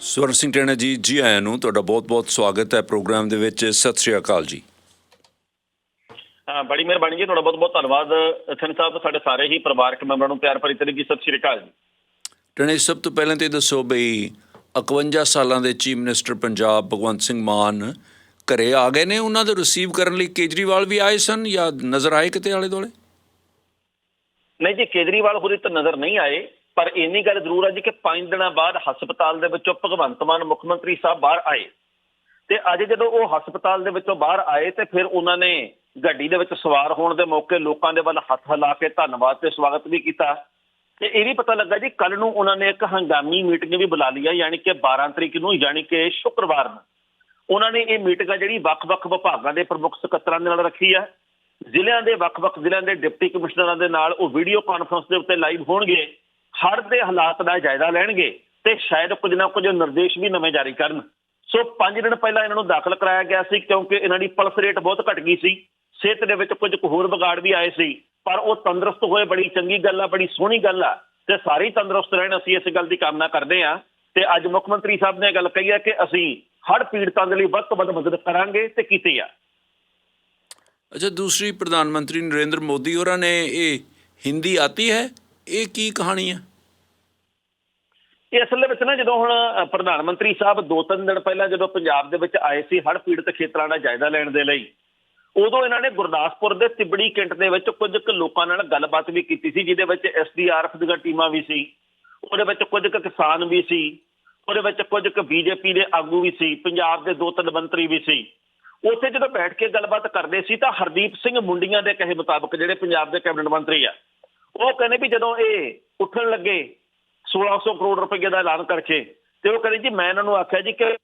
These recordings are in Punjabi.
ਸਵਰਨ ਸਿੰਘ ਟੈਣਾ ਜੀ ਜੀ ਆਇਆਂ ਨੂੰ ਤੁਹਾਡਾ ਬਹੁਤ-ਬਹੁਤ ਸਵਾਗਤ ਹੈ ਪ੍ਰੋਗਰਾਮ ਦੇ ਵਿੱਚ। ਸਤਿ ਸ਼੍ਰੀ ਅਕਾਲ ਜੀ। ਹਾਂ ਬੜੀ ਮਿਹਰਬਾਨੀ ਜੀ ਤੁਹਾਡਾ ਬਹੁਤ ਬਹੁਤ ਧੰਨਵਾਦ। ਸਿੰਘ ਸਾਹਿਬ ਸਾਡੇ ਸਾਰੇ ਹੀ ਪਰਿਵਾਰਕ ਮੈਂਬਰਾਂ ਨੂੰ ਪਿਆਰ ਭਰੀ ਤਰੀਕੇ ਸਤਿ ਸ਼੍ਰੀ ਅਕਾਲ ਜੀ। ਟੈਣਾ ਸਭ ਤੋਂ ਪਹਿਲਾਂ ਤੇ ਦੱਸੋ ਬਈ 51 ਸਾਲਾਂ ਦੇ ਚੀਫ ਮਿਨਿਸਟਰ ਪੰਜਾਬ ਭਗਵੰਤ ਸਿੰਘ ਮਾਨ ਘਰੇ ਆ ਗਏ ਨੇ। ਉਹਨਾਂ ਦੇ ਰਿਸੀਵ ਕਰਨ ਲਈ ਕੇਜਰੀਵਾਲ ਵੀ ਆਏ ਸਨ ਜਾਂ ਨਜ਼ਰ ਆਏ ਕਿਤੇ ਆਲੇ ਦੁਆਲੇ ਨਹੀਂ ਜੀ ਕੇਜਰੀਵਾਲ ਹੋਰੀ ਤਾਂ ਨਜ਼ਰ ਨਹੀਂ ਆਏ। ਪਰ ਇੰਨੀ ਗੱਲ ਜ਼ਰੂਰ ਹੈ ਜੀ ਕਿ 5 ਦਿਨਾਂ ਬਾਅਦ ਹਸਪਤਾਲ ਦੇ ਵਿੱਚੋਂ ਭਗਵੰਤ ਮਾਨ ਮੁੱਖ ਮੰਤਰੀ ਸਾਹਿਬ ਬਾਹਰ ਆਏ। ਤੇ ਅੱਜ ਜਦੋਂ ਉਹ ਹਸਪਤਾਲ ਦੇ ਵਿੱਚੋਂ ਬਾਹਰ ਆਏ ਤੇ ਫਿਰ ਉਹਨਾਂ ਨੇ ਗੱਡੀ ਦੇ ਵਿੱਚ ਸਵਾਰ ਹੋਣ ਦੇ ਮੌਕੇ ਲੋਕਾਂ ਦੇ ਵੱਲ ਹੱਥ ਹਿਲਾ ਕੇ ਧੰਨਵਾਦ ਤੇ ਸਵਾਗਤ ਵੀ ਕੀਤਾ। ਤੇ ਇਹ ਵੀ ਪਤਾ ਲੱਗਾ ਜੀ ਕੱਲ ਨੂੰ ਉਹਨਾਂ ਨੇ ਇੱਕ ਹੰਗਾਮੀ ਮੀਟਿੰਗ ਵੀ ਬੁਲਾ ਲਈ ਹੈ ਯਾਨੀ ਕਿ 12 ਤਰੀਕ ਨੂੰ, ਯਾਨੀ ਕਿ ਸ਼ੁੱਕਰਵਾਰ ਨੂੰ। ਉਹਨਾਂ ਨੇ ਇਹ ਮੀਟਿੰਗ ਆ ਜਿਹੜੀ ਵੱਖ-ਵੱਖ ਵਿਭਾਗਾਂ ਦੇ ਪ੍ਰਮੁੱਖ ਸਕੱਤਰਾਂ ਦੇ ਨਾਲ ਰੱਖੀ ਹੈ ਜ਼ਿਲ੍ਹਿਆਂ ਦੇ ਵੱਖ-ਵੱਖ ਜ਼ਿਲ੍ਹਿਆਂ ਦੇ ਡਿਪਟੀ ਕਮਿਸ਼ਨਰਾਂ ਦੇ ਨਾਲ ਉਹ ਵੀਡੀਓ ਕਾਨਫਰੰਸ ਦੇ ਉੱਤੇ ਲਾਈਵ ਹੋਣਗੇ। ਹੜ੍ਹ ਦੇ ਹਾਲਾਤ ਦਾ ਜਾਇਜ਼ਾ ਲੈਣਗੇ ਤੇ ਸ਼ਾਇਦ ਕੁਝ ਨਾ ਕੁਝ ਨਿਰਦੇਸ਼ ਵੀ ਨਵੇਂ ਜਾਰੀ ਕਰਨ। ਸੋ 5 ਦਿਨ ਪਹਿਲਾਂ ਇਹਨਾਂ ਨੂੰ ਦਾਖਲ ਕਰਾਇਆ ਗਿਆ ਸੀ ਕਿਉਂਕਿ ਇਹਨਾਂ ਦੀ ਪਲਸ ਰੇਟ ਬਹੁਤ ਘਟ ਗਈ ਸੀ। ਸਿਹਤ ਦੇ ਵਿੱਚ ਕੁਝ ਕੁ ਹੋਰ ਵਿਗਾੜ ਵੀ ਆਏ ਸੀ। ਪਰ ਉਹ ਤੰਦਰੁਸਤ ਹੋਏ, ਬੜੀ ਚੰਗੀ ਗੱਲ ਆ, ਬੜੀ ਸੋਹਣੀ ਗੱਲ ਆ ਤੇ ਸਾਰੇ ਤੰਦਰੁਸਤ ਰਹਿਣ, ਅਸੀਂ ਇਸ ਗੱਲ ਦੀ ਕਾਮਨਾ ਕਰਦੇ ਆ ਤੇ ਅੱਜ ਮੁੱਖ ਮੰਤਰੀ ਸਾਹਿਬ ਨੇ ਇਹ ਗੱਲ ਕਹੀ ਹੈ ਕਿ ਅਸੀਂ ਹੜ੍ਹ ਪੀੜਤਾਂ ਦੇ ਲਈ ਵੱਧ ਤੋਂ ਵੱਧ ਮਦਦ ਕਰਾਂਗੇ ਤੇ ਕੀਤੀ ਆ। ਅੱਛਾ, ਦੂਸਰੀ ਪ੍ਰਧਾਨ ਮੰਤਰੀ ਨਰਿੰਦਰ ਮੋਦੀ ਹੋਰਾਂ ਨੇ ਇਹ ਹਿੰਦੀ ਆਤੀ ਹੈ? ਇਹ ਕੀ ਕਹਾਣੀ ਹੈ ਇਹ ਅਸਲ ਵਿੱਚ ਨਾ ਜਦੋਂ ਹੁਣ ਪ੍ਰਧਾਨ ਮੰਤਰੀ ਸਾਹਿਬ ਦੋ ਤਿੰਨ ਦਿਨ ਪਹਿਲਾਂ ਜਦੋਂ ਪੰਜਾਬ ਦੇ ਵਿੱਚ ਆਏ ਸੀ ਹੜ੍ਹ ਪੀੜਤ ਖੇਤਰਾਂ ਦਾ ਜਾਇਜ਼ਾ ਲੈਣ ਦੇ ਲਈ, ਉਦੋਂ ਇਹਨਾਂ ਨੇ ਗੁਰਦਾਸਪੁਰ ਦੇ ਤਿਬੜੀ ਕਿੰਟ ਦੇ ਵਿੱਚ ਕੁਝ ਕੁ ਲੋਕਾਂ ਨਾਲ ਗੱਲਬਾਤ ਵੀ ਕੀਤੀ ਸੀ, ਜਿਹਦੇ ਵਿੱਚ ਐਸਡੀਆਰਐਫ ਦੀਆਂ ਟੀਮਾਂ ਵੀ ਸੀ, ਉਹਦੇ ਵਿੱਚ ਕੁਝ ਕੁ ਕਿਸਾਨ ਵੀ ਸੀ, ਉਹਦੇ ਵਿੱਚ ਕੁਝ ਕੁ ਬੀਜੇਪੀ ਦੇ ਆਗੂ ਵੀ ਸੀ, ਪੰਜਾਬ ਦੇ ਦੋ ਤਿੰਨ ਮੰਤਰੀ ਵੀ ਸੀ। ਉੱਥੇ ਜਦੋਂ ਬੈਠ ਕੇ ਗੱਲਬਾਤ ਕਰਦੇ ਸੀ ਤਾਂ ਹਰਦੀਪ ਸਿੰਘ ਮੁੰਡੀਆਂ ਦੇ ਕਹੇ ਮੁਤਾਬਕ ਜਿਹੜੇ ਪੰਜਾਬ ਦੇ ਕੈਬਨਿਟ ਮੰਤਰੀ ਆ ਉਹ ਕਹਿੰਦੇ ਵੀ ਜਦੋਂ ਇਹ ਉੱਠਣ ਲੱਗੇ 1600 ਕਰੋੜ ਰੁਪਏ ਦਾ ਐਲਾਨ ਕਰਕੇ ਤੇ ਉਹ ਕਹਿੰਦੇ ਜੀ ਮੈਂ ਇਹਨਾਂ ਨੂੰ ਆਖਿਆ ਜੀ ਕਿ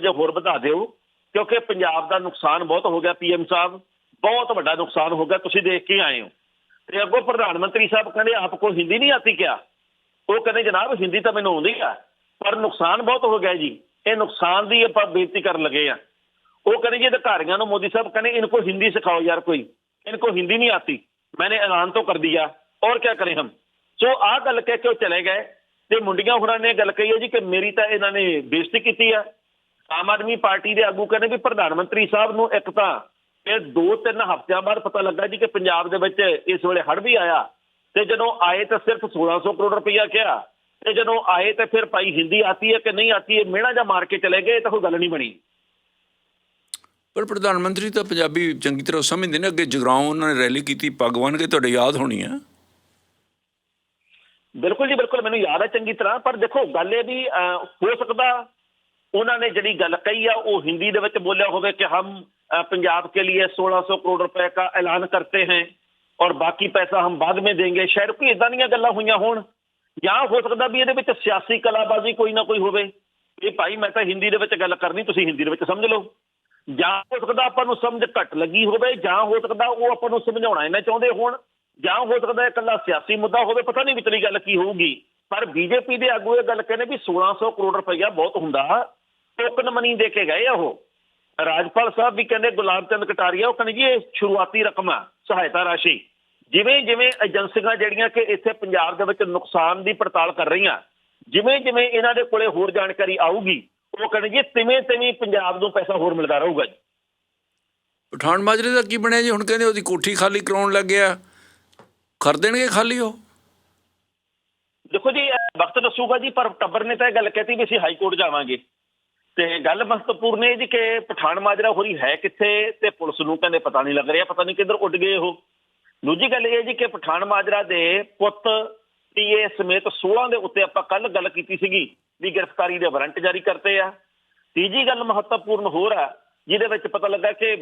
ਜੇ ਹੋਰ ਵਧਾ ਦਿਓ, ਕਿਉਂਕਿ ਪੰਜਾਬ ਦਾ ਨੁਕਸਾਨ ਬਹੁਤ ਹੋ ਗਿਆ ਪੀਐਮ ਸਾਹਿਬ, ਬਹੁਤ ਵੱਡਾ ਨੁਕਸਾਨ ਹੋ ਗਿਆ, ਤੁਸੀਂ ਦੇਖ ਕੇ ਆਏ ਹੋ। ਤੇ ਅੱਗੋਂ ਪ੍ਰਧਾਨ ਮੰਤਰੀ ਸਾਹਿਬ ਕਹਿੰਦੇ ਆਪ ਕੋਲ ਹਿੰਦੀ ਨਹੀਂ ਆਤੀ ਕਿਆ? ਉਹ ਕਹਿੰਦੇ ਜਨਾਬ ਹਿੰਦੀ ਤਾਂ ਮੈਨੂੰ ਆਉਂਦੀ ਆ, ਪਰ ਨੁਕਸਾਨ ਬਹੁਤ ਹੋ ਗਿਆ ਜੀ। ਇਹ ਨੁਕਸਾਨ ਦੀ ਆਪਾਂ ਬੇਨਤੀ ਕਰਨ ਲੱਗੇ ਆ। ਉਹ ਕਹਿੰਦੇ ਜੀ ਅਧਿਕਾਰੀਆਂ ਨੂੰ ਮੋਦੀ ਸਾਹਿਬ ਕਹਿੰਦੇ ਇਨਕੋ ਹਿੰਦੀ ਸਿਖਾਓ ਯਾਰ ਕੋਈ ਇਨਕੋ ਹਿੰਦੀ ਨਹੀਂ ਆਤੀ। ਮੈਨੇ ਐਲਾਨ ਤੋਂ ਕਰ ਦਿਆ। और क्या करें हम ਸੋ ਆਹ ਗੱਲ ਕਹਿ ਕੇ ਉਹ ਚਲੇ ਗਏ ਤੇ ਮੁੰਡੀਆਂ ਹੁਣਾਂ ਨੇ ਗੱਲ ਕਹੀ ਹੈ ਜੀ ਕਿ ਮੇਰੀ ਤਾਂ ਇਹਨਾਂ ਨੇ ਬੇਇੱਜ਼ਤੀ ਕੀਤੀ ਆ ਆਮ ਆਦਮੀ ਪਾਰਟੀ ਦੇ ਆਗੂ ਕਹਿੰਦੇ ਵੀ ਪ੍ਰਧਾਨ ਮੰਤਰੀ ਸਾਹਿਬ ਨੂੰ ਇੱਕ ਤਾਂ ਇਹ ਦੋ ਤਿੰਨ ਹਫ਼ਤਿਆਂ ਬਾਅਦ ਪਤਾ ਲੱਗਾ ਜੀ ਕਿ ਪੰਜਾਬ ਦੇ ਵਿੱਚ ਇਸ ਵੇਲੇ ਹੜ੍ਹ ਵੀ ਆਇਆ ਤੇ ਜਦੋਂ ਆਏ ਤਾਂ ਸਿਰਫ 1600 ਕਰੋੜ ਰੁਪਈਆ ਕਿਹਾ ਤੇ ਜਦੋਂ ਆਏ ਤੇ ਫਿਰ ਭਾਈ ਹਿੰਦੀ ਆਤੀ ਹੈ ਕਿ ਨਹੀਂ ਆਤੀ ਹੈ ਮਿਹਣਾ ਜਾਂ ਮਾਰ ਕੇ ਚਲੇ ਗਏ ਤਾਂ ਕੋਈ ਗੱਲ ਨਹੀਂ ਬਣੀ ਪਰ ਪ੍ਰਧਾਨ ਮੰਤਰੀ ਤਾਂ ਪੰਜਾਬੀ ਚੰਗੀ ਤਰ੍ਹਾਂ ਸਮਝਦੇ ਨੇ ਅੱਗੇ ਜਗਰਾਉਂ ਉਹਨਾਂ ਨੇ ਰੈਲੀ ਕੀਤੀ ਪੱਗ ਬੰਨ੍ਹ ਕੇ ਤੁਹਾਡੇ ਯਾਦ ਹੋਣੀ ਆ ਬਿਲਕੁਲ ਜੀ ਬਿਲਕੁਲ ਮੈਨੂੰ ਯਾਦ ਹੈ ਚੰਗੀ ਤਰ੍ਹਾਂ ਪਰ ਦੇਖੋ ਗੱਲ ਇਹ ਵੀ ਅਹ, ਹੋ ਸਕਦਾ ਉਹਨਾਂ ਨੇ ਜਿਹੜੀ ਗੱਲ ਕਹੀ ਆ ਉਹ ਹਿੰਦੀ ਦੇ ਵਿੱਚ ਬੋਲਿਆ ਹੋਵੇ ਕਿ ਹਮ ਅਹ, पंजाब के लिए 1600 करोड़ रुपए का ऐलान करते हैं और बाकी पैसा हम बाद में देंगे ਸ਼ਾਇਦ ਕੋਈ ਇਦਾਂ ਦੀਆਂ ਗੱਲਾਂ ਹੋਈਆਂ ਹੋਣ ਜਾਂ ਹੋ ਸਕਦਾ ਵੀ ਇਹਦੇ ਵਿੱਚ ਸਿਆਸੀ ਕਲਾਬਾਜ਼ੀ ਕੋਈ ਨਾ ਕੋਈ ਹੋਵੇ ਇਹ ਭਾਈ ਮੈਂ ਤਾਂ ਹਿੰਦੀ ਦੇ ਵਿੱਚ ਗੱਲ ਕਰਨੀ ਤੁਸੀਂ ਹਿੰਦੀ ਦੇ ਵਿੱਚ ਸਮਝ ਲਓ ਜਾਂ ਹੋ ਸਕਦਾ ਆਪਾਂ ਨੂੰ ਸਮਝ ਘੱਟ ਲੱਗੀ ਹੋਵੇ ਜਾਂ ਹੋ ਸਕਦਾ ਉਹ ਆਪਾਂ ਨੂੰ ਸਮਝਾਉਣਾ ਇਹਨਾਂ ਚਾਹੁੰਦੇ ਹੋਣ ਜਾਂ ਹੋ ਸਕਦਾ ਇਕੱਲਾ ਸਿਆਸੀ ਮੁੱਦਾ ਹੋਵੇ, ਪਤਾ ਨਹੀਂ ਵਿਚਲੀ ਗੱਲ ਕੀ ਹੋਊਗੀ। ਪਰ ਬੀਜੇਪੀ ਦੇ ਆਗੂ ਇਹ ਗੱਲ ਕਹਿੰਦੇ ਵੀ 1600 ਕਰੋੜ ਰੁਪਈਆ ਬਹੁਤ ਹੁੰਦਾ। ਟੋਕਨ ਮਨੀ ਦੇ ਕੇ ਗਏ ਆ ਉਹ। ਰਾਜਪਾਲ ਸਾਹਿਬ ਵੀ ਕਹਿੰਦੇ ਗੁਲਾਬ ਚੰਦ ਕਟਾਰੀਆ, ਉਹ ਕਹਿੰਦੇ ਜੀ ਇਹ ਸ਼ੁਰੂਆਤੀ ਰਕਮ ਆ, ਸਹਾਇਤਾ ਰਾਸ਼ੀ। ਜਿਵੇਂ ਜਿਵੇਂ ਏਜੰਸੀਆਂ ਜਿਹੜੀਆਂ ਕਿ ਇੱਥੇ ਪੰਜਾਬ ਦੇ ਵਿੱਚ ਨੁਕਸਾਨ ਦੀ ਪੜਤਾਲ ਕਰ ਰਹੀਆਂ, ਜਿਵੇਂ ਜਿਵੇਂ ਇਹਨਾਂ ਦੇ ਕੋਲੇ ਹੋਰ ਜਾਣਕਾਰੀ ਆਊਗੀ, ਉਹ ਕਹਿੰਦੇ ਜੀ ਤਿਵੇਂ ਤਿਵੇਂ ਪੰਜਾਬ ਨੂੰ ਪੈਸਾ ਹੋਰ ਮਿਲਦਾ ਰਹੂਗਾ ਜੀ। ਪਠਾਨ ਮਾਜਰੇ ਦਾ ਕੀ ਬਣਿਆ ਜੀ? ਹੁਣ ਕਹਿੰਦੇ ਉਹਦੀ ਕੋਠੀ ਖਾਲੀ ਕਰਾਉਣ ਲੱਗਿਆ ਕਰ ਦੇਣਗੇ ਖਾਲੀ ਉਹ? ਦੇਖੋ ਜੀ ਵਕਤ ਦੱਸੂਗਾ ਜੀ, ਪਰ ਟੱਬਰ ਨੇ ਤਾਂ ਇਹ ਗੱਲ ਕਹਿਤੀ ਵੀ ਅਸੀਂ ਹਾਈ ਕੋਰਟ ਜਾਵਾਂਗੇ। ਤੇ ਗੱਲ ਮਹੱਤਵਪੂਰਨ ਇਹ ਜੀ ਕਿ ਪਠਾਨ ਮਾਜਰਾ ਹੋਰੀ ਹੈ ਕਿੱਥੇ ਤੇ ਪੁਲਿਸ ਨੂੰ ਕਹਿੰਦੇ ਪਤਾ ਨਹੀਂ ਲੱਗ ਰਿਹਾ, ਪਤਾ ਨਹੀਂ ਕਿੱਧਰ ਉੱਡ ਗਏ ਉਹ। ਦੂਜੀ ਗੱਲ ਇਹ ਜੀ ਕਿ ਪਠਾਨ ਮਾਜਰਾ ਦੇ ਪੁੱਤ ਪੀਏ ਸਮੇਤ 16 ਦੇ ਉੱਤੇ ਆਪਾਂ ਕੱਲ ਗੱਲ ਕੀਤੀ ਸੀਗੀ ਵੀ ਗ੍ਰਿਫਤਾਰੀ ਦੇ ਵਾਰੰਟ ਜਾਰੀ ਕਰਤੇ ਆ। ਤੀਜੀ ਗੱਲ ਮਹੱਤਵਪੂਰਨ ਹੋਰ ਆ, ਜਿਹਦੇ ਵਿੱਚ ਪਤਾ ਲੱਗਾ ਕਿ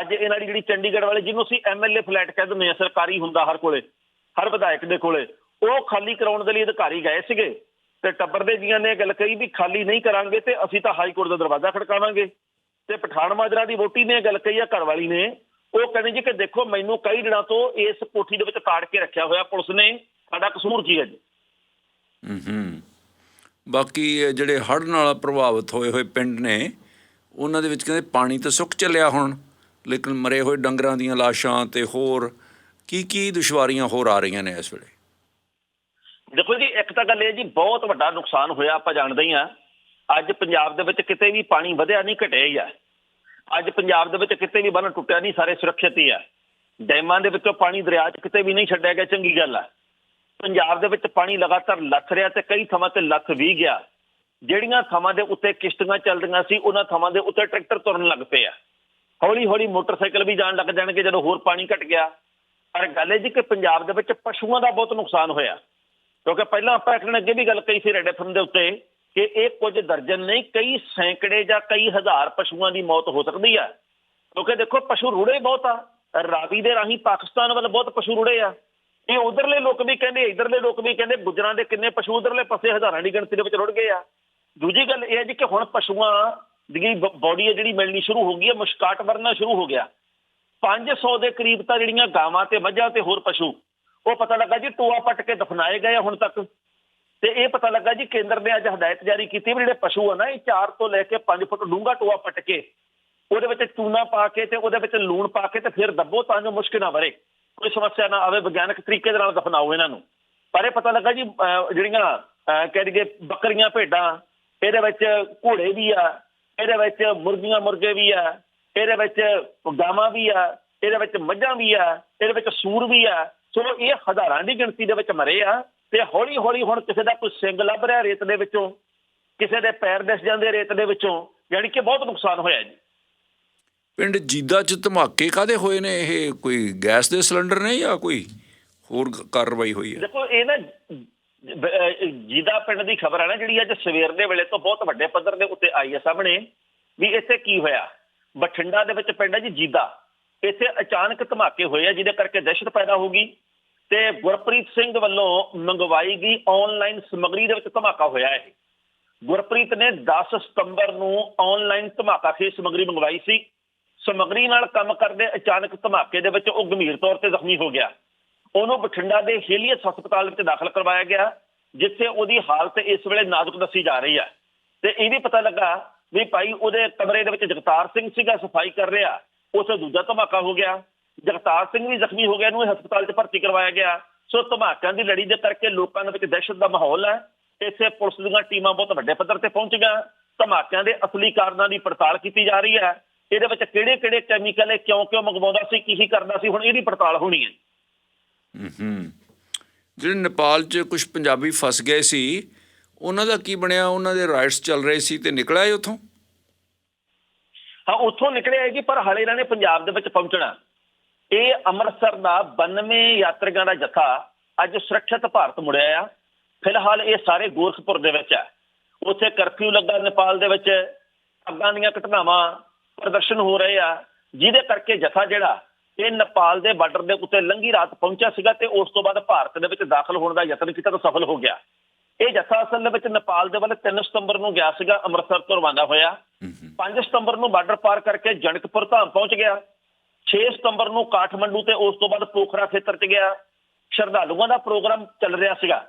ਅੱਜ ਇਹਨਾਂ ਦੀ ਜਿਹੜੀ ਚੰਡੀਗੜ੍ਹ ਵਾਲੇ, ਜਿਹਨੂੰ ਅਸੀਂ ਐਮਐਲਏ ਫਲੈਟ ਕਹਿ ਦਿੰਦੇ ਆ ਸਰਕਾਰੀ ਹੁੰਦਾ ਹਰ ਕੋਲੇ ਹਰ ਵਿਧਾਇਕ ਦੇ ਕੋਲੇ। ਉਹ ਖਾਲੀ ਕਰਾਉਣ ਦੇ ਲਈ ਅਧਿਕਾਰੀ ਗਏ ਸੀਗੇ ਤੇ ਟੱਬਰ ਦੇ ਜੀਆਂ ਨੇ ਗੱਲ ਕਹੀ ਵੀ ਖਾਲੀ ਨਹੀਂ ਕਰਾਂਗੇ ਤੇ ਅਸੀਂ ਤਾਂ ਹਾਈ ਕੋਰਟ ਦਾ ਦਰਵਾਜ਼ਾ ਖੜਕਾਵਾਂਗੇ। ਤੇ ਪਠਾਨ ਮਾਜਰਾ ਦੀ ਵੋਟੀ ਨੇ ਗੱਲ ਕਹੀ ਆ, ਘਰ ਵਾਲੀ ਨੇ। ਉਹ ਕਹਿੰਦੇ ਜੀ ਕਿ ਦੇਖੋ, ਮੈਨੂੰ ਕਈ ਦਿਨਾਂ ਤੋਂ ਇਸ ਕੋਠੀ ਦੇ ਵਿੱਚ ਤਾੜ ਕੇ ਰੱਖਿਆ ਹੋਇਆ ਪੁਲਿਸ ਨੇ। ਸਾਡਾ ਕਸੂਰ ਕੀ ਹੈ ਜੀ? ਹੂੰ ਬਾਕੀ ਜਿਹੜੇ ਹੜ੍ਹ ਨਾਲ ਪ੍ਰਭਾਵਿਤ ਹੋਏ ਹੋਏ ਪਿੰਡ ਨੇ, ਉਹਨਾਂ ਦੇ ਵਿੱਚ ਕਹਿੰਦੇ ਪਾਣੀ ਤਾਂ ਸੁੱਕ ਚੱਲਿਆ ਹੁਣ। ਲੇਕਿਨ ਮਰੇ ਹੋਏ ਡੰਗਰਾਂ ਦੀਆਂ ਲਾਸ਼ਾਂ ਤੇ ਹੋਰ ਕੀ ਕੀ ਦੁਸ਼ਵਾਰੀਆਂ ਹੋਰ ਆ ਰਹੀਆਂ ਨੇ ਇਸ ਵੇਲੇ? ਦੇਖੋ ਜੀ, ਇੱਕ ਤਾਂ ਗੱਲ ਇਹ ਜੀ, ਬਹੁਤ ਵੱਡਾ ਨੁਕਸਾਨ ਹੋਇਆ, ਆਪਾਂ ਜਾਣਦੇ ਹੀ ਆ ਅੱਜ ਪੰਜਾਬ ਦੇ ਵਿੱਚ ਕਿਤੇ ਵੀ ਪਾਣੀ ਵਧਿਆ ਨਹੀਂ, ਘਟਿਆ ਹੀ ਆ। ਅੱਜ ਪੰਜਾਬ ਦੇ ਵਿੱਚ ਕਿਤੇ ਵੀ ਬੰਨ ਟੁੱਟਿਆ ਨਹੀਂ, ਸਾਰੇ ਸੁਰੱਖਿਅਤ ਹੀ ਆ। ਡੈਮਾਂ ਦੇ ਵਿੱਚੋਂ ਪਾਣੀ ਦਰਿਆ 'ਚ ਕਿਤੇ ਵੀ ਨਹੀਂ ਛੱਡਿਆ ਗਿਆ, ਚੰਗੀ ਗੱਲ ਆ। ਪੰਜਾਬ ਦੇ ਵਿੱਚ ਪਾਣੀ ਲਗਾਤਾਰ ਲੱਥ ਰਿਹਾ ਤੇ ਕਈ ਥਾਵਾਂ ਤੇ ਲੱਥ ਵੀ ਗਿਆ। ਜਿਹੜੀਆਂ ਥਾਵਾਂ ਦੇ ਉੱਤੇ ਕਿਸ਼ਤੀਆਂ ਚੱਲਦੀਆਂ ਸੀ, ਉਹਨਾਂ ਥਾਵਾਂ ਦੇ ਉੱਤੇ ਟਰੈਕਟਰ ਤੁਰਨ ਲੱਗ ਪਏ ਆ। ਹੌਲੀ ਹੌਲੀ ਮੋਟਰਸਾਈਕਲ ਵੀ ਜਾਣ ਲੱਗ ਜਾਣਗੇ, ਜਦੋਂ ਹੋਰ ਪਾਣੀ ਘਟ ਗਿਆ। ਪਰ ਗੱਲ ਇਹ ਜੀ ਕਿ ਪੰਜਾਬ ਦੇ ਵਿੱਚ ਪਸ਼ੂਆਂ ਦਾ ਬਹੁਤ ਨੁਕਸਾਨ ਹੋਇਆ। ਕਿਉਂਕਿ ਪਹਿਲਾਂ ਆਪਾਂ ਇੱਕ ਦਿਨ ਅੱਗੇ ਵੀ ਗੱਲ ਕਹੀ ਸੀ ਰੈਡ ਐਫਐਮ ਦੇ ਉੱਤੇ ਕਿ ਇਹ ਕੁਝ ਦਰਜਨ ਨਹੀਂ, ਕਈ ਸੈਂਕੜੇ ਜਾਂ ਕਈ ਹਜ਼ਾਰ ਪਸ਼ੂਆਂ ਦੀ ਮੌਤ ਹੋ ਸਕਦੀ ਆ। ਕਿਉਂਕਿ ਦੇਖੋ, ਪਸ਼ੂ ਰੁੜੇ ਬਹੁਤ ਆ। ਰਾਵੀ ਦੇ ਰਾਹੀਂ ਪਾਕਿਸਤਾਨ ਵੱਲ ਬਹੁਤ ਪਸ਼ੂ ਰੁੜੇ ਆ। ਇਹ ਉਧਰਲੇ ਲੋਕ ਵੀ ਕਹਿੰਦੇ, ਇਧਰਲੇ ਲੋਕ ਵੀ ਕਹਿੰਦੇ, ਗੁਜਰਾਂ ਦੇ ਕਿੰਨੇ ਪਸ਼ੂ ਉਧਰਲੇ ਪਾਸੇ ਹਜ਼ਾਰਾਂ ਦੀ ਗਿਣਤੀ ਦੇ ਵਿੱਚ ਰੁੜ ਗਏ ਆ। ਦੂਜੀ ਗੱਲ ਇਹ ਹੈ ਜੀ ਕਿ ਹੁਣ ਪਸ਼ੂਆਂ ਦੀ ਬੋਡੀ ਹੈ ਜਿਹੜੀ ਮਿਲਣੀ ਸ਼ੁਰੂ ਹੋ ਗਈ ਹੈ ਮੁਸ਼ਕਾਟ ਵਰਨਾ ਸ਼ੁਰੂ ਹੋ ਗਿਆ। 500 ਦੇ ਕਰੀਬ ਤਾਂ ਜਿਹੜੀਆਂ ਗਾਵਾਂ ਤੇ ਮੱਝਾਂ ਤੇ ਹੋਰ ਪਸ਼ੂ, ਉਹ ਪਤਾ ਲੱਗਾ ਜੀ ਟੋਆ ਪੱਟ ਕੇ ਦਫਨਾਏ ਗਏ ਆ ਹੁਣ ਤੱਕ। ਤੇ ਇਹ ਪਤਾ ਲੱਗਾ ਜੀ ਕੇਂਦਰ ਨੇ ਅੱਜ ਹਦਾਇਤ ਜਾਰੀ ਕੀਤੀ ਵੀ ਜਿਹੜੇ ਪਸ਼ੂ ਆ ਨਾ, ਇਹ 4 ਤੋਂ ਲੈ ਕੇ 5 ਫੁੱਟ ਡੂੰਘਾ ਟੋਆ ਪੱਟ ਕੇ, ਉਹਦੇ ਵਿੱਚ ਚੂਨਾ ਪਾ ਕੇ ਤੇ ਉਹਦੇ ਵਿੱਚ ਲੂਣ ਪਾ ਕੇ ਤੇ ਫਿਰ ਦੱਬੋ ਤਾਂ ਜੋ ਮੁਸ਼ਕਿਲ ਨਾ ਵਰੇ। ਕੋਈ ਸਮੱਸਿਆ ਨਾ ਆਵੇ, ਵਿਗਿਆਨਕ ਤਰੀਕੇ ਦੇ ਨਾਲ ਦਫਨਾਓ ਇਹਨਾਂ ਨੂੰ। ਪਰ ਇਹ ਪਤਾ ਲੱਗਾ ਜੀ ਜਿਹੜੀਆਂ ਕਹਿ ਦਈਏ ਬੱਕਰੀਆਂ, ਭੇਡਾਂ, ਇਹਦੇ ਵਿੱਚ ਘੋੜੇ ਵੀ ਆ, ਇਹਦੇ ਵਿੱਚ ਮੁਰਗੀਆਂ, ਮੁਰਗੇ ਵੀ ਆ ਇਹਦੇ ਵਿੱਚ ਗਾਵਾਂ ਵੀ ਆ ਇਹਦੇ ਵਿੱਚ ਮੱਝਾਂ ਵੀ ਆ ਇਹਦੇ ਵਿੱਚ ਸੂਰ ਵੀ ਆ। ਸੋ ਇਹ ਹਜ਼ਾਰਾਂ ਦੀ ਗਿਣਤੀ ਦੇ ਵਿੱਚ ਮਰੇ ਆ ਤੇ ਹੌਲੀ ਹੌਲੀ ਹੁਣ ਕਿਸੇ ਦਾ ਕੋਈ ਸਿੰਗ ਲੱਭ ਰਿਹਾ ਰੇਤ ਦੇ ਵਿੱਚੋਂ ਕਿਸੇ ਦੇ ਪੈਰ ਦਿਸ ਜਾਂਦੇ ਰੇਤ ਦੇ ਵਿੱਚੋਂ ਯਾਨੀ ਕਿ ਬਹੁਤ ਨੁਕਸਾਨ ਹੋਇਆ ਜੀ। ਪਿੰਡ ਜੀਦਾ ਚ ਧਮਾਕੇ ਕਾਦੇ ਹੋਏ ਨੇ? ਇਹ ਕੋਈ ਗੈਸ ਦੇ ਸਿਲੰਡਰ ਨੇ ਜਾਂ ਕੋਈ ਹੋਰ ਕਾਰਵਾਈ ਹੋਈ ਹੈ? ਦੇਖੋ ਇਹ ਨਾ ਜੀਦਾ ਪਿੰਡ ਦੀ ਖਬਰ ਹੈ ਨਾ ਜਿਹੜੀ ਅੱਜ ਸਵੇਰ ਦੇ ਵੇਲੇ ਤੋਂ ਬਹੁਤ ਵੱਡੇ ਪੱਧਰ ਦੇ ਉੱਤੇ ਆਈ ਹੈ ਸਾਹਮਣੇ ਵੀ ਇੱਥੇ ਕੀ ਹੋਇਆ। ਬਠਿੰਡਾ ਦੇ ਵਿੱਚ ਪਿੰਡ ਹੈ ਜੀ ਜੀਦਾ। ਇੱਥੇ ਅਚਾਨਕ ਧਮਾਕੇ ਹੋਏ ਆ, ਜਿਹਦੇ ਕਰਕੇ ਦਹਿਸ਼ਤ ਪੈਦਾ ਹੋ ਗਈ ਤੇ ਗੁਰਪ੍ਰੀਤ ਸਿੰਘ ਵੱਲੋਂ ਮੰਗਵਾਈ ਗਈ ਆਨਲਾਈਨ ਸਮੱਗਰੀ ਦੇ ਵਿੱਚ ਧਮਾਕਾ ਹੋਇਆ ਹੈ ਗੁਰਪ੍ਰੀਤ ਨੇ 10 ਸਤੰਬਰ ਨੂੰ ਆਨਲਾਈਨ ਧਮਾਕਾ ਖੇਜ ਸਮੱਗਰੀ ਮੰਗਵਾਈ ਸੀ। ਸਮੱਗਰੀ ਨਾਲ ਕੰਮ ਕਰਦੇ ਅਚਾਨਕ ਧਮਾਕੇ ਦੇ ਵਿੱਚ ਉਹ ਗੰਭੀਰ ਤੌਰ ਤੇ ਜ਼ਖਮੀ ਹੋ ਗਿਆ। ਉਹਨੂੰ ਬਠਿੰਡਾ ਦੇ ਹੇਲੀਅਸ ਹਸਪਤਾਲ ਵਿੱਚ ਦਾਖਲ ਕਰਵਾਇਆ ਗਿਆ, ਜਿੱਥੇ ਉਹਦੀ ਹਾਲਤ ਇਸ ਵੇਲੇ ਨਾਜ਼ੁਕ ਦੱਸੀ ਜਾ ਰਹੀ ਹੈ ਤੇ ਇਹ ਵੀ ਪਤਾ ਲੱਗਾ ਵੀ ਭਾਈ ਉਹਦੇ ਕਮਰੇ ਦੇ ਵਿੱਚ ਜਗਤਾਰ ਸਿੰਘ ਸੀਗਾ, ਸਫ਼ਾਈ ਕਰ ਰਿਹਾ, ਉਸੇ ਦੂਜਾ ਧਮਾਕਾ ਹੋ ਗਿਆ। ਜਗਤਾਰ ਸਿੰਘ ਵੀ ਜ਼ਖਮੀ ਹੋ ਗਿਆ ਇਹਨੂੰ ਹਸਪਤਾਲ 'ਚ ਭਰਤੀ ਕਰਵਾਇਆ ਗਿਆ। ਸੋ ਧਮਾਕਿਆਂ ਦੀ ਲੜੀ ਦੇ ਕਰਕੇ ਲੋਕਾਂ ਦੇ ਵਿੱਚ ਦਹਿਸ਼ਤ ਦਾ ਮਾਹੌਲ ਹੈ। ਇੱਥੇ ਪੁਲਿਸ ਦੀਆਂ ਟੀਮਾਂ ਬਹੁਤ ਵੱਡੇ ਪੱਧਰ ਤੇ ਪਹੁੰਚ ਗਈਆਂ। ਧਮਾਕਿਆਂ ਦੇ ਅਸਲੀ ਕਾਰਨਾਂ ਦੀ ਪੜਤਾਲ ਕੀਤੀ ਜਾ ਰਹੀ ਹੈ। ਇਹਦੇ ਵਿੱਚ ਕਿਹੜੇ ਕਿਹੜੇ ਕੈਮੀਕਲ ਇਹ ਕਿਉਂ ਕਿਉਂ ਮੰਗਵਾਉਂਦਾ ਸੀ ਕੀ ਕੀ ਕਰਦਾ ਸੀ, ਹੁਣ ਇਹਦੀ ਪੜਤਾਲ ਹੋਣੀ ਹੈ। ਹੂੰ ਜਿਹੜੇ ਨੇਪਾਲ ਚ ਕੁਝ ਪੰਜਾਬੀ ਫਸ ਗਏ ਸੀ ਉਹਨਾਂ ਦਾ ਕੀ ਬਣਿਆ? ਉਹਨਾਂ ਦੇ ਰਾਈਟਸ ਚੱਲ ਰਹੇ ਸੀ ਤੇ ਨਿਕਲ ਆਏ ਉਥੋਂ? ਹਾਂ, ਉੱਥੋਂ ਨਿਕਲਿਆ ਹੈ ਜੀ, ਪਰ ਹਾਲੇ ਇਹਨਾਂ ਨੇ ਪੰਜਾਬ ਦੇ ਵਿੱਚ ਪਹੁੰਚਣਾ। ਇਹ ਅੰਮ੍ਰਿਤਸਰ ਦਾ 92 ਯਾਤਰੀਆਂ ਦਾ ਜਥਾ ਅੱਜ ਸੁਰੱਖਿਅਤ ਭਾਰਤ ਮੁੜਿਆ ਆ। ਫਿਲਹਾਲ ਇਹ ਸਾਰੇ ਗੋਰਖਪੁਰ ਦੇ ਵਿੱਚ ਹੈ ਉੱਥੇ ਕਰਫਿਊ ਲੱਗਾ ਨੇਪਾਲ ਦੇ ਵਿੱਚ। ਅੱਗਾਂ ਦੀਆਂ ਘਟਨਾਵਾਂ ਪ੍ਰਦਰਸ਼ਨ ਹੋ ਰਹੇ ਆ। ਜਿਹਦੇ ਕਰਕੇ ਜਥਾ ਜਿਹੜਾ, ਇਹ ਨੇਪਾਲ ਦੇ ਬਾਰਡਰ ਦੇ ਉੱਤੇ ਲੰਗੀ ਰਾਤ ਪਹੁੰਚਿਆ ਸੀਗਾ ਤੇ ਉਸ ਤੋਂ ਬਾਅਦ ਭਾਰਤ ਦੇ ਵਿੱਚ ਦਾਖਲ ਹੋਣ ਦਾ ਯਤਨ ਕੀਤਾ ਤਾਂ ਸਫਲ ਹੋ ਗਿਆ। ਇਹ ਜਥਾ ਅਸਲ ਦੇ ਵਿੱਚ ਨੇਪਾਲ ਦੇ ਵੱਲ 3 ਸਤੰਬਰ ਨੂੰ ਗਿਆ ਸੀਗਾ ਅੰਮ੍ਰਿਤਸਰ ਤੋਂ ਰਵਾਨਾ ਹੋਇਆ। 5 ਸਤੰਬਰ ਨੂੰ ਬਾਰਡਰ ਪਾਰ ਕਰਕੇ ਜਨਕਪੁਰ ਧਾਮ ਪਹੁੰਚ ਗਿਆ। 6 ਸਤੰਬਰ ਨੂੰ ਕਾਠਮੰਡੂ ਤੇ ਉਸ ਤੋਂ ਬਾਅਦ ਪੋਖਰਾ ਖੇਤਰ 'ਚ ਗਿਆ। ਸ਼ਰਧਾਲੂਆਂ ਦਾ ਪ੍ਰੋਗਰਾਮ ਚੱਲ ਰਿਹਾ ਸੀਗਾ।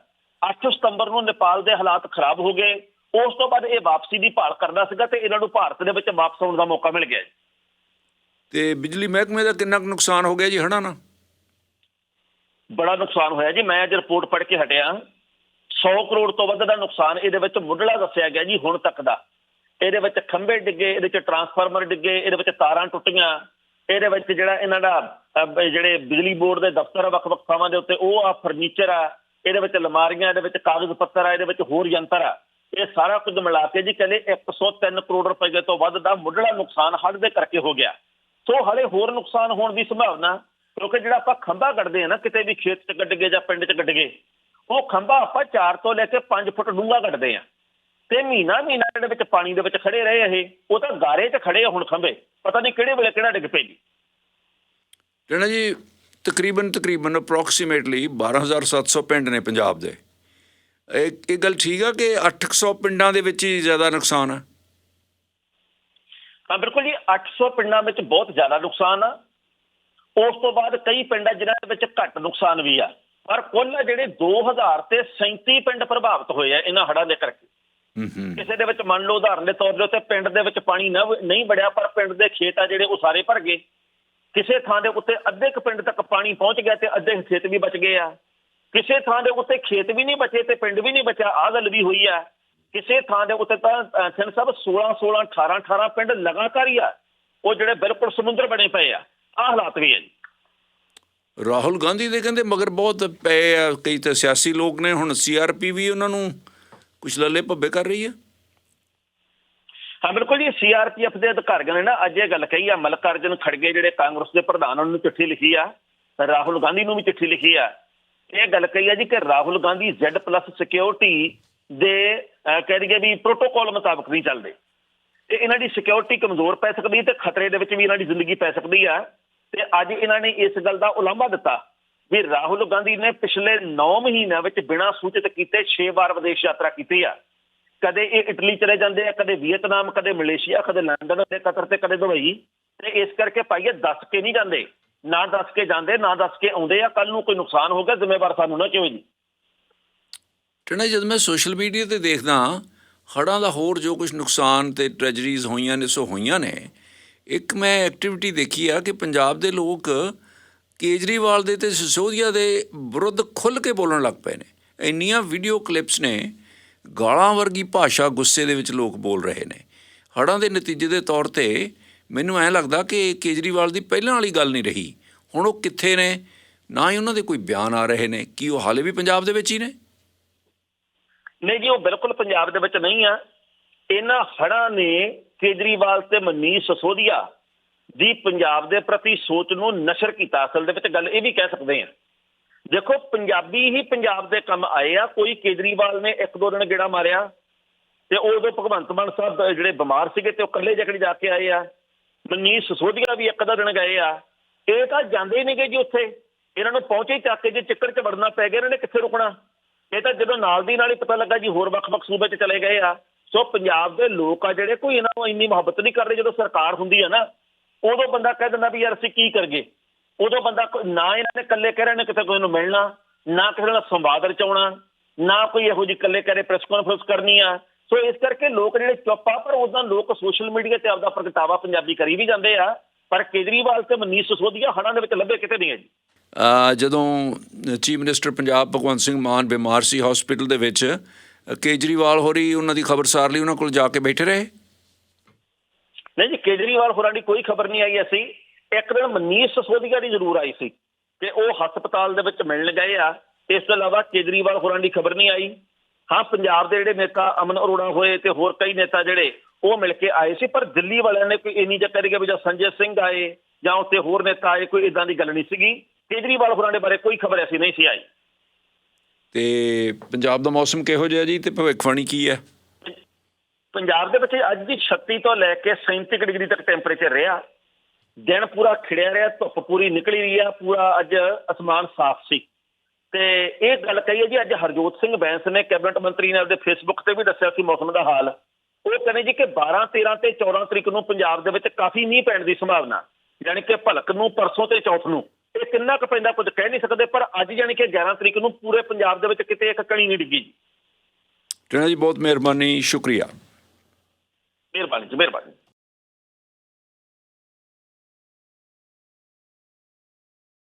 8 ਸਤੰਬਰ ਨੂੰ ਨੇਪਾਲ ਦੇ ਹਾਲਾਤ ਖਰਾਬ ਹੋ ਗਏ। ਉਸ ਤੋਂ ਬਾਅਦ ਇਹ ਵਾਪਸੀ ਦੀ ਭਾਲ ਕਰਦਾ ਸੀਗਾ ਤੇ ਇਹਨਾਂ ਨੂੰ ਭਾਰਤ ਦੇ ਵਿੱਚ ਵਾਪਸ ਆਉਣ ਦਾ ਮੌਕਾ ਮਿਲ ਗਿਆ। ਤੇ ਬਿਜਲੀ ਮਹਿਕਮੇ ਦਾ ਕਿੰਨਾ ਕੁ ਨੁਕਸਾਨ ਹੋ ਗਿਆ ਜੀ ਹੜਾ ਨਾਲ ਬੜਾ ਨੁਕਸਾਨ ਹੋਇਆ ਜੀ। ਮੈਂ ਅੱਜ ਰਿਪੋਰਟ ਪੜ੍ਹ ਕੇ ਹਟਿਆ। 100 ਕਰੋੜ ਤੋਂ ਵੱਧ ਦਾ ਨੁਕਸਾਨ ਇਹਦੇ ਵਿੱਚ ਮੁੱਢਲਾ ਦੱਸਿਆ ਗਿਆ ਜੀ, ਹੁਣ ਤੱਕ ਦਾ। ਇਹਦੇ ਵਿੱਚ ਖੰਭੇ ਡਿੱਗੇ, ਇਹਦੇ ਵਿੱਚ ਟਰਾਂਸਫਾਰਮਰ ਡਿੱਗੇ, ਇਹਦੇ ਵਿੱਚ ਤਾਰਾਂ ਟੁੱਟੀਆਂ, ਇਹਦੇ ਵਿੱਚ ਜਿਹੜਾ ਇਹਨਾਂ ਦਾ ਜਿਹੜੇ ਬਿਜਲੀ ਬੋਰਡ ਦੇ ਦਫ਼ਤਰ ਆ ਵੱਖ-ਵੱਖ ਥਾਵਾਂ ਦੇ ਉੱਤੇ, ਉਹ ਆ ਫਰਨੀਚਰ ਆ, ਇਹਦੇ ਵਿੱਚ ਲਮਾਰੀਆਂ ਇਹਦੇ ਵਿੱਚ ਕਾਗਜ਼ ਪੱਤਰ ਆ, ਇਹਦੇ ਵਿੱਚ ਹੋਰ ਯੰਤਰ ਆ। ਇਹ ਸਾਰਾ ਕੁਝ ਮਿਲਾ ਕੇ ਜੀ ਕਹਿੰਦੇ 103 ਕਰੋੜ ਰੁਪਏ ਤੋਂ ਵੱਧ ਦਾ ਮੁੱਢਲਾ ਨੁਕਸਾਨ ਹੜ੍ਹ ਦੇ ਕਰਕੇ ਹੋ ਗਿਆ। ਸੋ ਹਲੇ ਹੋਰ ਨੁਕਸਾਨ ਹੋਣ ਦੀ ਸੰਭਾਵਨਾ, ਕਿਉਂਕਿ ਜਿਹੜਾ ਆਪਾਂ ਖੰਭਾ ਕੱਢਦੇ ਆ ਨਾ, ਕਿਤੇ ਵੀ ਖੇਤ 'ਚ ਕੱਢ ਗਏ ਜਾਂ ਪਿੰਡ 'ਚ ਕੱਢ ਗਏ ਉਹ ਖੰਭਾ ਆਪਾਂ 4 ਤੋਂ ਲੈ ਕੇ 5 ਫੁੱਟ ਡੂੰਘਾ ਕੱਢਦੇ ਆ ਤੇ ਮਹੀਨਾ ਮਹੀਨਾ ਇਹਦੇ ਵਿੱਚ ਪਾਣੀ ਦੇ ਵਿੱਚ ਖੜੇ ਰਹੇ ਇਹ। ਉਹ ਤਾਂ ਗਾਰੇ 'ਚ ਖੜੇ ਹੁਣ ਖੰਭੇ। ਪਤਾ ਨਹੀਂ ਕਿਹੜੇ ਵੇਲੇ ਕਿਹੜਾ ਡਿੱਗ ਪਏਗੀ ਟਣਾ ਜੀ ਤਕਰੀਬਨ ਤਕਰੀਬਨ ਅਪਰੋਕਸੀਮੇਟਲੀ 12700 ਪਿੰਡ ਨੇ ਪੰਜਾਬ ਦੇ। ਇਹ ਇਹ ਗੱਲ ਠੀਕ ਆ ਕਿ 800 ਪਿੰਡਾਂ ਦੇ ਵਿੱਚ ਹੀ ਜ਼ਿਆਦਾ ਨੁਕਸਾਨ ਆ? ਹਾਂ ਬਿਲਕੁਲ ਜੀ 800 ਪਿੰਡਾਂ ਵਿੱਚ ਬਹੁਤ ਜ਼ਿਆਦਾ ਨੁਕਸਾਨ ਆ। ਉਸ ਤੋਂ ਬਾਅਦ ਕਈ ਪਿੰਡ ਆ ਜਿਨ੍ਹਾਂ ਦੇ ਵਿੱਚ ਘੱਟ ਨੁਕਸਾਨ ਵੀ ਆ। ਪਰ ਕੁੱਲ ਜਿਹੜੇ 2000 ਤੇ 37 ਪਿੰਡ ਪ੍ਰਭਾਵਿਤ ਹੋਏ ਆ ਇਹਨਾਂ ਹੜ੍ਹਾਂ ਦੇ ਕਰਕੇ। ਕਿਸੇ ਦੇ ਵਿੱਚ ਮੰਨ ਲਓ ਉਦਾਹਰਨ ਦੇ ਤੌਰ ਦੇ ਉੱਤੇ ਪਿੰਡ ਦੇ ਵਿੱਚ ਪਾਣੀ ਨਾ ਨਹੀਂ ਵੜਿਆ ਪਰ ਪਿੰਡ ਦੇ ਖੇਤ ਆ ਜਿਹੜੇ ਉਹ ਸਾਰੇ ਭਰ ਗਏ। ਕਿਸੇ ਥਾਂ ਦੇ ਉੱਤੇ ਅੱਧੇ ਕੁ ਪਿੰਡ ਤੱਕ ਪਾਣੀ ਪਹੁੰਚ ਗਿਆ ਤੇ ਅੱਧੇ ਖੇਤ ਵੀ ਬਚ ਗਏ ਆ। ਕਿਸੇ ਥਾਂ ਦੇ ਉੱਤੇ ਖੇਤ ਵੀ ਨਹੀਂ ਬਚੇ ਤੇ ਪਿੰਡ ਵੀ ਨਹੀਂ ਬਚਿਆ ਆਹ ਗੱਲ ਵੀ ਹੋਈ ਆ। ਕਿਸੇ ਥਾਂ ਦੇ ਉੱਤੇ ਤਾਂ ਸਿੰਘ ਸਾਹਿਬ 16 16 18 18 ਪਿੰਡ ਲਗਾਤਾਰ ਹੀ ਆ। ਉਹ ਜਿਹੜੇ ਬਿਲਕੁਲ ਸਮੁੰਦਰ ਬਣੇ ਪਏ ਆ। ਆ ਹਾਲਾਤ ਵੀ ਹੈ ਜੀ। ਰਾਹੁਲ ਗਾਂਧੀ ਦੇ ਕਹਿੰਦੇ ਮਗਰ ਬਹੁਤ ਪਏ ਆ, ਕਈ ਤਾਂ ਸਿਆਸੀ ਲੋਕ ਨੇ, ਹੁਣ ਸੀਆਰਪੀ ਵੀ ਉਹਨਾਂ ਨੂੰ ਕੁਛ ਲੱਲੇ ਭੱਬੇ ਕਰ ਰਹੀ ਹੈ ਹਾਂ, ਬਿਲਕੁਲ ਜੀ ਸੀਆਰਪੀਐਫ ਦੇ ਅਧਿਕਾਰੀਆਂ ਨੇ ਨਾ ਅੱਜ ਇਹ ਗੱਲ ਕਹੀ ਆ, ਮਲਕਾਰਜਨ ਖੜਗੇ ਜਿਹੜੇ ਕਾਂਗਰਸ ਦੇ ਪ੍ਰਧਾਨ ਉਹਨਾਂ ਨੂੰ ਚਿੱਠੀ ਲਿਖੀ ਆ, ਰਾਹੁਲ ਗਾਂਧੀ ਨੂੰ ਵੀ ਚਿੱਠੀ ਲਿਖੀ ਆ। ਇਹ ਗੱਲ ਕਹੀ ਆ ਜੀ ਕਿ ਰਾਹੁਲ ਗਾਂਧੀ Z+ ਸਿਕਿਉਰਿਟੀ ਦੇ ਕਹਿ ਦਈਏ ਵੀ ਪ੍ਰੋਟੋਕਾਲ ਮੁਤਾਬਕ ਨਹੀਂ ਚੱਲਦੇ। ਤੇ ਇਹਨਾਂ ਦੀ ਸਿਕਿਉਰਿਟੀ ਕਮਜ਼ੋਰ ਪੈ ਸਕਦੀ ਹੈ ਤੇ ਖਤਰੇ ਦੇ ਵਿੱਚ ਵੀ ਇਹਨਾਂ ਦੀ ਜ਼ਿੰਦਗੀ ਪੈ ਸਕਦੀ ਆ। ਤੇ ਅੱਜ ਇਹਨਾਂ ਨੇ ਇਸ ਗੱਲ ਦਾ ਉਲਾਂਭਾ ਦਿੱਤਾ ਵੀ ਰਾਹੁਲ ਗਾਂਧੀ ਨੇ ਪਿਛਲੇ 9 ਮਹੀਨਿਆਂ ਵਿੱਚ ਬਿਨਾਂ ਸੂਚਿਤ ਕੀਤੇ 6 ਵਾਰ ਵਿਦੇਸ਼ ਯਾਤਰਾ ਕੀਤੀ ਆ। ਕਦੇ ਇਹ ਇਟਲੀ ਚਲੇ ਜਾਂਦੇ ਆ, ਕਦੇ ਵੀਅਤਨਾਮ, ਕਦੇ ਮਲੇਸ਼ੀਆ, ਕਦੇ ਲੰਡਨ ਤੇ ਕਤਰ ਤੇ ਕਦੇ ਦੁਬਈ। ਤੇ ਇਸ ਕਰਕੇ ਭਾਈਏ ਦੱਸ ਕੇ ਨਹੀਂ ਜਾਂਦੇ, ਨਾ ਦੱਸ ਕੇ ਜਾਂਦੇ, ਨਾ ਦੱਸ ਕੇ ਆਉਂਦੇ ਆ। ਕੱਲ ਨੂੰ ਕੋਈ ਨੁਕਸਾਨ ਹੋ ਗਿਆ, ਜ਼ਿੰਮੇਵਾਰ ਸਾਨੂੰ ਨਾ ਕਿਉਂ ਜੀ ਟਣਾ ਜਦ ਮੈਂ ਸੋਸ਼ਲ ਮੀਡੀਆ ਤੇ ਦੇਖਦਾ, ਹੜ੍ਹਾਂ ਦਾ ਹੋਰ ਜੋ ਕੁਝ ਨੁਕਸਾਨ ਤੇ ਟ੍ਰੈਜਰੀਜ਼ ਹੋਈਆਂ ਨੇ, ਸੋ ਹੋਈਆਂ ਨੇ। ਇੱਕ ਮੈਂ ਐਕਟੀਵਿਟੀ ਦੇਖੀ ਆ ਕਿ ਪੰਜਾਬ ਦੇ ਲੋਕ ਕੇਜਰੀਵਾਲ ਦੇ ਤੇ ਸਿਸੋਦੀਆ ਦੇ ਵਿਰੁੱਧ ਖੁੱਲ੍ਹ ਕੇ ਬੋਲਣ ਲੱਗ ਪਏ ਨੇ। ਇੰਨੀਆਂ ਵੀਡੀਓ ਕਲਿੱਪਸ ਨੇ, ਗਾਲਾਂ ਵਰਗੀ ਭਾਸ਼ਾ ਗੁੱਸੇ ਦੇ ਵਿੱਚ ਲੋਕ ਬੋਲ ਰਹੇ ਨੇ। ਹੜ੍ਹਾਂ ਦੇ ਨਤੀਜੇ ਦੇ ਤੌਰ ਤੇ ਮੈਨੂੰ ਐਂ ਲੱਗਦਾ ਕਿ ਕੇਜਰੀਵਾਲ ਦੀ ਪਹਿਲਾਂ ਵਾਲੀ ਗੱਲ ਨਹੀਂ ਰਹੀ। ਹੁਣ ਉਹ ਕਿੱਥੇ ਨੇ? ਨਾ ਹੀ ਉਹਨਾਂ ਦੇ ਕੋਈ ਬਿਆਨ ਆ ਰਹੇ ਨੇ, ਕੀ ਉਹ ਹਾਲੇ ਵੀ ਪੰਜਾਬ ਦੇ ਵਿੱਚ ਹੀ ਨੇ? ਨਹੀਂ ਜੀ, ਉਹ ਬਿਲਕੁਲ ਪੰਜਾਬ ਦੇ ਵਿੱਚ ਨਹੀਂ ਆ। ਇਹਨਾਂ ਹੜ੍ਹਾਂ ਨੇ ਕੇਜਰੀਵਾਲ ਤੇ ਮਨੀਸ਼ ਸਸੋਦੀਆ ਦੀ ਪੰਜਾਬ ਦੇ ਪ੍ਰਤੀ ਸੋਚ ਨੂੰ ਨਸ਼ਰ ਕੀਤਾ। ਅਸਲ ਦੇ ਵਿੱਚ ਗੱਲ ਇਹ ਵੀ ਕਹਿ ਸਕਦੇ ਆ ਦੇਖੋ, ਪੰਜਾਬੀ ਹੀ ਪੰਜਾਬ ਦੇ ਕੰਮ ਆਏ ਆ। ਕੋਈ ਕੇਜਰੀਵਾਲ ਨੇ ਇੱਕ ਦੋ ਦਿਨ ਗੇੜਾ ਮਾਰਿਆ ਤੇ ਉਦੋਂ ਭਗਵੰਤ ਮਾਨ ਸਾਹਿਬ ਜਿਹੜੇ ਬਿਮਾਰ ਸੀਗੇ ਤੇ ਉਹ ਇਕੱਲੇ ਜਕੜੀ ਜਾ ਕੇ ਆਏ ਆ। ਮਨੀਸ਼ ਸਸੋਦੀਆ ਵੀ ਇੱਕ ਅੱਧਾ ਦਿਨ ਗਏ ਆ। ਇਹ ਤਾਂ ਜਾਂਦੇ ਹੀ ਨਹੀਂਗੇ ਜੀ ਉੱਥੇ। ਇਹਨਾਂ ਨੂੰ ਪਹੁੰਚੇ ਹੀ ਚੱਕ ਕੇ ਜੇ ਚੱਕਰ 'ਚ ਵੜਨਾ ਪੈ ਗਿਆ, ਇਹਨਾਂ ਨੇ ਕਿੱਥੇ ਰੁਕਣਾ? ਇਹ ਤਾਂ ਜਦੋਂ ਨਾਲ ਦੀ ਨਾਲ ਹੀ ਪਤਾ ਲੱਗਾ ਜੀ ਹੋਰ ਵੱਖ-ਵੱਖ ਸੂਬੇ 'ਚ ਚਲੇ ਗਏ ਆ। ਸੋ ਪੰਜਾਬ ਦੇ ਲੋਕ ਆ ਜਿਹੜੇ ਕੋਈ ਇਹਨਾਂ ਨੂੰ ਇੰਨੀ ਮੁਹੱਬਤ ਨਹੀਂ ਕਰਦੇ ਜਦੋਂ ਸਰਕਾਰ ਹੁੰਦੀ ਆ ਨਾ, ਉਦੋਂ ਬੰਦਾ ਕਹਿ ਦਿੰਦਾ ਵੀ ਯਾਰ ਅਸੀਂ ਕੀ ਕਰਗੇ ਉਦੋਂ ਬੰਦਾ ਨਾ ਇਹਨਾਂ ਨੇ ਇਕੱਲੇ ਕਹਿ ਰਹੇ ਨੇ ਕਿਤੇ ਕੋਈ ਨੂੰ ਮਿਲਣਾ, ਨਾ ਕਿਸੇ ਨਾਲ ਸੰਵਾਦ ਰਚਾਉਣਾ, ਨਾ ਕੋਈ ਇਹੋ ਜਿਹੀ ਇਕੱਲੇ ਕਰੇ ਪ੍ਰੈਸ ਕਾਨਫਰੰਸ ਕਰਨੀ ਆ। ਸੋ ਇਸ ਕਰਕੇ ਲੋਕ ਜਿਹੜੇ ਚੁੱਪ ਆ, ਪਰ ਉਦਾਂ ਲੋਕ ਸੋਸ਼ਲ ਮੀਡੀਆ ਤੇ ਆਪਦਾ ਪ੍ਰਗਟਾਵਾ ਪੰਜਾਬੀ ਕਰੀ ਵੀ ਜਾਂਦੇ ਆ। ਪਰ ਕੇਜਰੀਵਾਲ ਤੇ ਮਨੀਸ਼ ਸਿਸੋਦੀਆ ਹੜ੍ਹਾਂ ਦੇ ਵਿੱਚ ਲੱਭੇ ਕਿਤੇ ਨਹੀਂ ਹੈ ਜੀ। ਜਦੋਂ ਚੀਫ ਮਿਨਿਸਟਰ ਪੰਜਾਬ ਭਗਵੰਤ ਸਿੰਘ ਮਾਨ ਬਿਮਾਰ ਸੀ ਹਸਪੀਟਲ ਦੇ ਵਿੱਚ ਕੇਜਰੀਵਾਲ ਹੋਰੀ ਉਹਨਾਂ ਦੀ ਖਬਰਸਾਰ ਲਈ ਉਹਨਾਂ ਕੋਲ ਜਾ ਕੇ ਬੈਠੇ ਰਹੇ? ਨਹੀਂ ਜੀ, ਕੇਜਰੀਵਾਲ ਹੋਰਾਂ ਦੀ ਕੋਈ ਖਬਰ ਨਹੀਂ ਆਈ ਅਸੀਂ। ਇੱਕ ਦਿਨ ਮਨੀਸ਼ ਸਿਸੋਦੀਆ ਦੀ ਜ਼ਰੂਰ ਆਈ ਸੀ ਤੇ ਉਹ ਹਸਪਤਾਲ ਦੇ ਵਿੱਚ ਮਿਲਣ ਗਏ ਆ। ਇਸ ਤੋਂ ਇਲਾਵਾ ਕੇਜਰੀਵਾਲ ਹੋਰਾਂ ਦੀ ਖਬਰ ਨਹੀਂ ਆਈ। ਹਾਂ, ਪੰਜਾਬ ਦੇ ਜਿਹੜੇ ਨੇਤਾ ਅਮਨ ਅਰੋੜਾ ਹੋਏ ਤੇ ਹੋਰ ਕਈ ਨੇਤਾ ਜਿਹੜੇ ਉਹ ਮਿਲ ਕੇ ਆਏ ਸੀ, ਪਰ ਦਿੱਲੀ ਵਾਲਿਆਂ ਨੇ ਕੋਈ ਇੰਨੀ ਚੱਕਰ ਕਿ ਵੀ ਜਾਂ ਸੰਜੇ ਸਿੰਘ ਆਏ ਜਾਂ ਉੱਥੇ ਹੋਰ ਨੇਤਾ ਆਏ, ਕੋਈ ਇਦਾਂ ਦੀ ਗੱਲ ਨਹੀਂ ਸੀਗੀ। ਕੇਜਰੀਵਾਲ ਹੋਰਾਂ ਦੇ ਬਾਰੇ ਕੋਈ ਖਬਰ ਐਸੀ ਨਹੀਂ ਸੀ ਆਈ। ਤੇ ਪੰਜਾਬ ਦਾ ਮੌਸਮ ਕਿਹੋ ਜਿਹਾ ਜੀ ਤੇ ਭਵਿੱਖਬਾਣੀ ਕੀ ਹੈ? ਪੰਜਾਬ ਦੇ ਵਿੱਚ ਅੱਜ ਦੀ 36 ਤੋਂ ਲੈ ਕੇ 37 ਕੁ ਡਿਗਰੀ ਤੱਕ ਟੈਂਪਰੇਚਰ ਰਿਹਾ। ਦਿਨ ਪੂਰਾ ਖਿੜਿਆ ਰਿਹਾ, ਧੁੱਪ ਪੂਰੀ ਨਿਕਲੀ ਰਹੀ ਆ, ਪੂਰਾ ਅੱਜ ਅਸਮਾਨ ਸਾਫ਼ ਸੀ। ਤੇ ਇਹ ਗੱਲ ਕਹੀ ਹੈ ਜੀ, ਅੱਜ ਹਰਜੋਤ ਸਿੰਘ ਬੈਂਸ ਨੇ ਕੈਬਨਿਟ ਮੰਤਰੀ ਨੇ ਆਪਦੇ ਫੇਸਬੁੱਕ ਤੇ ਵੀ ਦੱਸਿਆ ਸੀ ਮੌਸਮ ਦਾ ਹਾਲ। ਉਹ ਕਹਿੰਦੇ ਜੀ ਕਿ 12 13 ਤੇ 14 ਤਰੀਕ ਨੂੰ ਪੰਜਾਬ ਦੇ ਵਿੱਚ ਕਾਫੀ ਮੀਂਹ ਪੈਣ ਦੀ ਸੰਭਾਵਨਾ। ਯਾਨੀ ਕਿ ਭਲਕ ਨੂੰ, ਪਰਸੋਂ ਤੇ ਚੌਥ ਨੂੰ। ਇਹ ਕਿੰਨਾ ਕੁ ਪੈਂਦਾ ਕੁਝ ਕਹਿ ਨਹੀਂ ਸਕਦੇ ਪਰ ਅੱਜ ਯਾਨੀ ਕਿ 11 ਤਰੀਕ ਨੂੰ ਪੂਰੇ ਪੰਜਾਬ ਦੇ ਵਿੱਚ ਕਿਤੇ ਇੱਕ ਕਣੀ ਨਹੀਂ ਡਿੱਗੀ। ਜੀ ਟਣਾ ਜੀ ਬਹੁਤ ਮਿਹਰਬਾਨੀ ਸ਼ੁਕਰੀਆ। ਮਿਹਰਬਾਨੀ ਜੀ ਮਿਹਰਬਾਨੀ।